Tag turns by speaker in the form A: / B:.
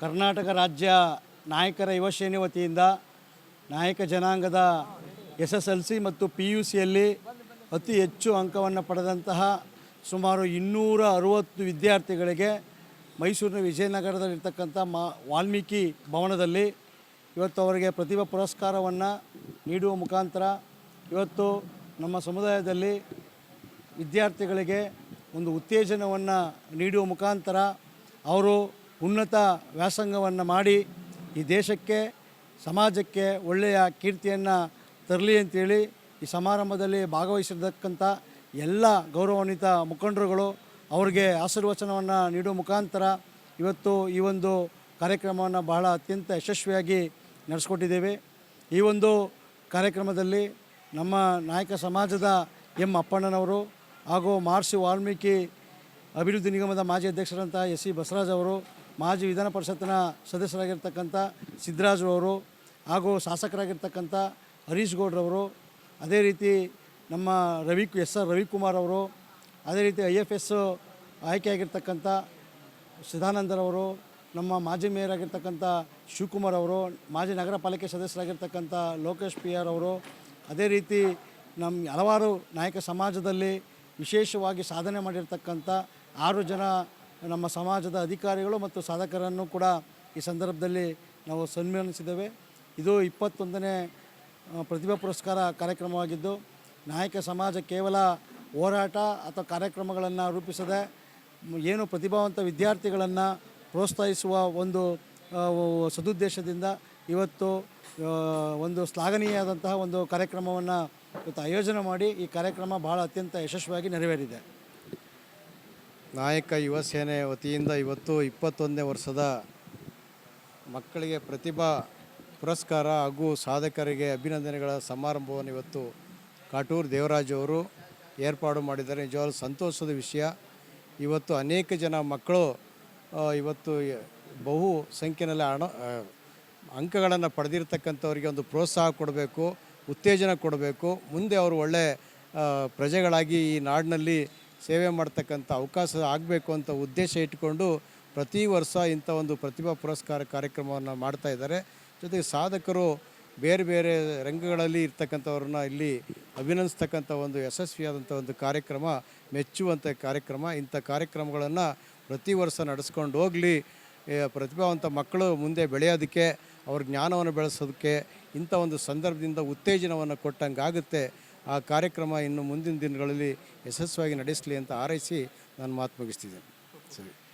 A: ಕರ್ನಾಟಕ ರಾಜ್ಯ ನಾಯಕರ ಯುವಶ್ರೇಣಿ ಸೇನೆ ವತಿಯಿಂದ ನಾಯಕ ಜನಾಂಗದ ಎಸ್ ಎಸ್ ಎಲ್ ಸಿ ಮತ್ತು ಪಿ ಯು ಸಿಯಲ್ಲಿ ಅತಿ ಹೆಚ್ಚು ಅಂಕವನ್ನು ಪಡೆದಂತಹ ಸುಮಾರು ಇನ್ನೂರ ಅರುವತ್ತು ವಿದ್ಯಾರ್ಥಿಗಳಿಗೆ ಮೈಸೂರಿನ ವಿಜಯನಗರದಲ್ಲಿರ್ತಕ್ಕಂಥ ಮಾ, ವಾಲ್ಮೀಕಿ ಭವನದಲ್ಲಿ ಇವತ್ತು ಅವರಿಗೆ ಪ್ರತಿಭಾ ಪುರಸ್ಕಾರವನ್ನು ನೀಡುವ ಮುಖಾಂತರ ಇವತ್ತು ನಮ್ಮ ಸಮುದಾಯದಲ್ಲಿ ವಿದ್ಯಾರ್ಥಿಗಳಿಗೆ ಒಂದು ಉತ್ತೇಜನವನ್ನು ನೀಡುವ ಮುಖಾಂತರ ಅವರು ಉನ್ನತ ವ್ಯಾಸಂಗವನ್ನು ಮಾಡಿ ಈ ದೇಶಕ್ಕೆ, ಸಮಾಜಕ್ಕೆ ಒಳ್ಳೆಯ ಕೀರ್ತಿಯನ್ನು ತರಲಿ ಅಂತೇಳಿ ಈ ಸಮಾರಂಭದಲ್ಲಿ ಭಾಗವಹಿಸಿರ್ತಕ್ಕಂಥ ಎಲ್ಲ ಗೌರವಾನ್ವಿತ ಮುಖಂಡರುಗಳು ಅವರಿಗೆ ಆಶೀರ್ವಚನವನ್ನು ನೀಡುವ ಮುಖಾಂತರ ಇವತ್ತು ಈ ಒಂದು ಕಾರ್ಯಕ್ರಮವನ್ನು ಬಹಳ ಅತ್ಯಂತ ಯಶಸ್ವಿಯಾಗಿ ನಡೆಸ್ಕೊಟ್ಟಿದ್ದೇವೆ. ಈ ಒಂದು ಕಾರ್ಯಕ್ರಮದಲ್ಲಿ ನಮ್ಮ ನಾಯಕ ಸಮಾಜದ ಎಂ ಅಪ್ಪಣ್ಣನವರು ಹಾಗೂ ಮಹರ್ಷಿ ವಾಲ್ಮೀಕಿ ಅಭಿವೃದ್ಧಿ ನಿಗಮದ ಮಾಜಿ ಅಧ್ಯಕ್ಷರಂತಹ ಎಸ್ ಸಿ ಬಸವರಾಜ್ ಅವರು ಮಾಜಿ ವಿಧಾನ ಪರಿಷತ್ತಿನ ಸದಸ್ಯರಾಗಿರ್ತಕ್ಕಂಥ ಸಿದ್ದರಾಜು ಅವರು ಹಾಗೂ ಶಾಸಕರಾಗಿರ್ತಕ್ಕಂಥ ಹರೀಶ್ ಗೌಡ್ರವರು ಅದೇ ರೀತಿ ನಮ್ಮ ರವಿ ಎಸ್ ಆರ್ ರವಿಕುಮಾರ್ ಅವರು, ಅದೇ ರೀತಿ ಐ ಎಫ್ ಎಸ್ ಆಯ್ಕೆಯಾಗಿರ್ತಕ್ಕಂಥ ಸಿದಾನಂದರವರು ನಮ್ಮ ಮಾಜಿ ಮೇಯರ್ ಆಗಿರ್ತಕ್ಕಂಥ ಶಿವಕುಮಾರ್ ಅವರು, ಮಾಜಿ ನಗರ ಪಾಲಿಕೆ ಸದಸ್ಯರಾಗಿರ್ತಕ್ಕಂಥ ಲೋಕೇಶ್ ಪಿ ಆರ್ ಅವರು, ಅದೇ ರೀತಿ ನಮ್ಮ ಹಲವಾರು ನಾಯಕ ಸಮಾಜದಲ್ಲಿ ವಿಶೇಷವಾಗಿ ಸಾಧನೆ ಮಾಡಿರ್ತಕ್ಕಂಥ ಆರು ಜನ ನಮ್ಮ ಸಮಾಜದ ಅಧಿಕಾರಿಗಳು ಮತ್ತು ಸಾಧಕರನ್ನು ಕೂಡ ಈ ಸಂದರ್ಭದಲ್ಲಿ ನಾವು ಸನ್ಮಾನಿಸಿದ್ದೇವೆ. ಇದು ಇಪ್ಪತ್ತೊಂದನೇ ಪ್ರತಿಭಾ ಪುರಸ್ಕಾರ ಕಾರ್ಯಕ್ರಮವಾಗಿದ್ದು, ನಾಯಕ ಸಮಾಜ ಕೇವಲ ಹೋರಾಟ ಅಥವಾ ಕಾರ್ಯಕ್ರಮಗಳನ್ನು ರೂಪಿಸದೆ, ಏನು ಪ್ರತಿಭಾವಂತ ವಿದ್ಯಾರ್ಥಿಗಳನ್ನು ಪ್ರೋತ್ಸಾಹಿಸುವ ಒಂದು ಸದುದ್ದೇಶದಿಂದ ಇವತ್ತು ಒಂದು ಶ್ಲಾಘನೀಯಾದಂತಹ ಒಂದು ಕಾರ್ಯಕ್ರಮವನ್ನು ಇವತ್ತು ಆಯೋಜನೆ ಮಾಡಿ ಈ ಕಾರ್ಯಕ್ರಮ ಬಹಳ ಅತ್ಯಂತ ಯಶಸ್ವಿಯಾಗಿ ನೆರವೇರಿದೆ.
B: ನಾಯಕ ಯುವ ಸೇನೆ ವತಿಯಿಂದ ಇವತ್ತು ಇಪ್ಪತ್ತೊಂದನೇ ವರ್ಷದ ಮಕ್ಕಳಿಗೆ ಪ್ರತಿಭಾ ಪುರಸ್ಕಾರ ಹಾಗೂ ಸಾಧಕರಿಗೆ ಅಭಿನಂದನೆಗಳ ಸಮಾರಂಭವನ್ನು ಇವತ್ತು ಕಾಟೂರು ದೇವರಾಜ್ ಅವರು ಏರ್ಪಾಡು ಮಾಡಿದ್ದಾರೆ. ನಿಜವಾಗ್ಲೂ ಸಂತೋಷದ ವಿಷಯ. ಇವತ್ತು ಅನೇಕ ಜನ ಮಕ್ಕಳು ಇವತ್ತು ಬಹು ಸಂಖ್ಯೆಯಲ್ಲಿ ಹಣ ಅಂಕಗಳನ್ನು ಪಡೆದಿರ್ತಕ್ಕಂಥವರಿಗೆ ಒಂದು ಪ್ರೋತ್ಸಾಹ ಕೊಡಬೇಕು, ಉತ್ತೇಜನ ಕೊಡಬೇಕು. ಮುಂದೆ ಅವರು ಒಳ್ಳೆ ಪ್ರಜೆಗಳಾಗಿ ಈ ನಾಡಿನಲ್ಲಿ ಸೇವೆ ಮಾಡ್ತಕ್ಕಂಥ ಅವಕಾಶ ಆಗಬೇಕು ಅಂತ ಉದ್ದೇಶ ಇಟ್ಕೊಂಡು ಪ್ರತಿ ವರ್ಷ ಇಂಥ ಒಂದು ಪ್ರತಿಭಾ ಪುರಸ್ಕಾರ ಕಾರ್ಯಕ್ರಮವನ್ನು ಮಾಡ್ತಾ ಇದ್ದಾರೆ. ಜೊತೆಗೆ ಸಾಧಕರು ಬೇರೆ ಬೇರೆ ರಂಗಗಳಲ್ಲಿ ಇರ್ತಕ್ಕಂಥವ್ರನ್ನ ಇಲ್ಲಿ ಅಭಿನಂದಿಸ್ತಕ್ಕಂಥ ಒಂದು ಯಶಸ್ವಿಯಾದಂಥ ಒಂದು ಕಾರ್ಯಕ್ರಮ, ಮೆಚ್ಚುವಂಥ ಕಾರ್ಯಕ್ರಮ, ಇಂಥ ಕಾರ್ಯಕ್ರಮಗಳನ್ನು ಪ್ರತಿ ವರ್ಷ ನಡೆಸ್ಕೊಂಡು ಹೋಗಲಿ ಪ್ರತಿಭಾವಂತ ಮಕ್ಕಳು ಮುಂದೆ ಬೆಳೆಯೋದಕ್ಕೆ, ಅವ್ರ ಜ್ಞಾನವನ್ನು ಬೆಳೆಸೋದಕ್ಕೆ ಇಂಥ ಒಂದು ಸಂದರ್ಭದಿಂದ ಉತ್ತೇಜನವನ್ನು ಕೊಟ್ಟಂಗೆ ಆಗುತ್ತೆ ಆ ಕಾರ್ಯಕ್ರಮ ಇನ್ನು ಮುಂದಿನ ದಿನಗಳಲ್ಲಿ ಯಶಸ್ವಿಯಾಗಿ ನಡೆಸಲಿ ಅಂತ ಹಾರೈಸಿ ನಾನು ಮಾತು ಮುಗಿಸ್ತಿದ್ದೇನೆ. ಸರಿ.